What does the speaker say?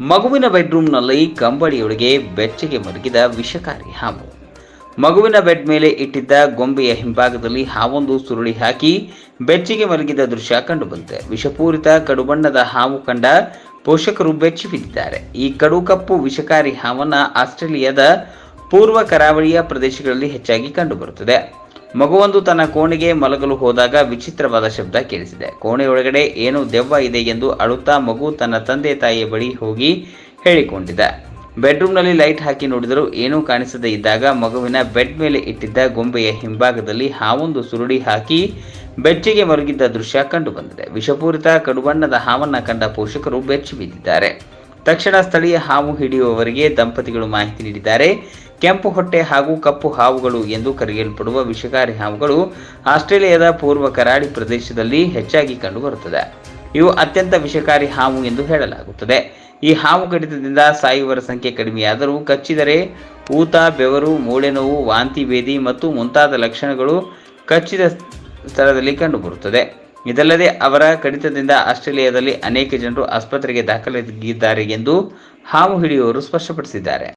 ಮಗುವಿನ ಬೆಡ್ರೂಮ್ನಲ್ಲಿ ಕಂಬಳಿಯೊಳಗೆ ಬೆಚ್ಚಗೆ ಮಲಗಿದ ವಿಷಕಾರಿ ಹಾವು. ಮಗುವಿನ ಬೆಡ್ ಮೇಲೆ ಇಟ್ಟಿದ್ದ ಗೊಂಬೆಯ ಹಿಂಭಾಗದಲ್ಲಿ ಹಾವೊಂದು ಸುರುಳಿ ಹಾಕಿ ಬೆಚ್ಚಗೆ ಮಲಗಿದ ದೃಶ್ಯ ಕಂಡುಬಂತೆ ವಿಷಪೂರಿತ ಕಡುಬಣ್ಣದ ಹಾವು ಕಂಡ ಪೋಷಕರು ಬೆಚ್ಚಿ ಬಿದ್ದಿದ್ದಾರೆ. ಈ ಕಡು ಕಪ್ಪು ವಿಷಕಾರಿ ಹಾವನ್ನ ಆಸ್ಟ್ರೇಲಿಯಾದ ಪೂರ್ವ ಕರಾವಳಿಯ ಪ್ರದೇಶಗಳಲ್ಲಿ ಹೆಚ್ಚಾಗಿ ಕಂಡುಬರುತ್ತದೆ. ಮಗುವೊಂದು ತನ್ನ ಕೋಣೆಗೆ ಮಲಗಲು ಹೋದಾಗ ವಿಚಿತ್ರವಾದ ಶಬ್ದ ಕೇಳಿಸಿದೆ. ಕೋಣೆಯೊಳಗಡೆ ಏನು ದೆವ್ವ ಇದೆ ಎಂದು ಅಳುತ್ತಾ ಮಗು ತನ್ನ ತಂದೆ ತಾಯಿಯ ಬಳಿ ಹೋಗಿ ಹೇಳಿಕೊಂಡಿದೆ ಬೆಡ್ರೂಮ್ನಲ್ಲಿ ಲೈಟ್ ಹಾಕಿ ನೋಡಿದರೂ ಏನೂ ಕಾಣಿಸದೇ ಇದ್ದಾಗ ಮಗುವಿನ ಬೆಡ್ ಮೇಲೆ ಇಟ್ಟಿದ್ದ ಗೊಂಬೆಯ ಹಿಂಭಾಗದಲ್ಲಿ ಹಾವೊಂದು ಸುರುಳಿ ಹಾಕಿ ಬೆಚ್ಚಿಗೆ ಮರುಗಿದ್ದ ದೃಶ್ಯ ಕಂಡುಬಂದಿದೆ. ವಿಷಪೂರಿತ ಕಡುಬಣ್ಣದ ಹಾವನ್ನ ಕಂಡ ಪೋಷಕರು ಬೆಚ್ಚಿ ಬಿದ್ದಿದ್ದಾರೆ ತಕ್ಷಣ ಸ್ಥಳೀಯ ಹಾವು ಹಿಡಿಯುವವರಿಗೆ ದಂಪತಿಗಳು ಮಾಹಿತಿ ನೀಡಿದ್ದಾರೆ. ಕೆಂಪು ಹೊಟ್ಟೆ ಹಾಗೂ ಕಪ್ಪು ಹಾವುಗಳು ಎಂದು ಕರೆಯಲ್ಪಡುವ ವಿಷಕಾರಿ ಹಾವುಗಳು ಆಸ್ಟ್ರೇಲಿಯಾದ ಪೂರ್ವ ಕರಾಡಿ ಪ್ರದೇಶದಲ್ಲಿ ಹೆಚ್ಚಾಗಿ ಕಂಡುಬರುತ್ತದೆ. ಇವು ಅತ್ಯಂತ ವಿಷಕಾರಿ ಹಾವು ಎಂದು ಹೇಳಲಾಗುತ್ತದೆ. ಈ ಹಾವು ಕಡಿತದಿಂದ ಸಾಯುವರ ಸಂಖ್ಯೆ ಕಡಿಮೆಯಾದರೂ ಕಚ್ಚಿದರೆ ಊತ, ಬೆವರು ಮೂಳೆ ನೋವು ವಾಂತಿ ಭೇದಿ ಮತ್ತು ಮುಂತಾದ ಲಕ್ಷಣಗಳು ಕಚ್ಚಿದ ಸ್ಥಳದಲ್ಲಿ ಕಂಡುಬರುತ್ತದೆ. ಇದಲ್ಲದೆ ಅವರ ಕಡಿತದಿಂದ ಆಸ್ಟ್ರೇಲಿಯಾದಲ್ಲಿ ಅನೇಕ ಜನರು ಆಸ್ಪತ್ರೆಗೆ ದಾಖಲಾಗಿದ್ದಾರೆ ಎಂದು ಹಾವು ಹಿಡಿಯುವವರು ಸ್ಪಷ್ಟಪಡಿಸಿದ್ದಾರೆ.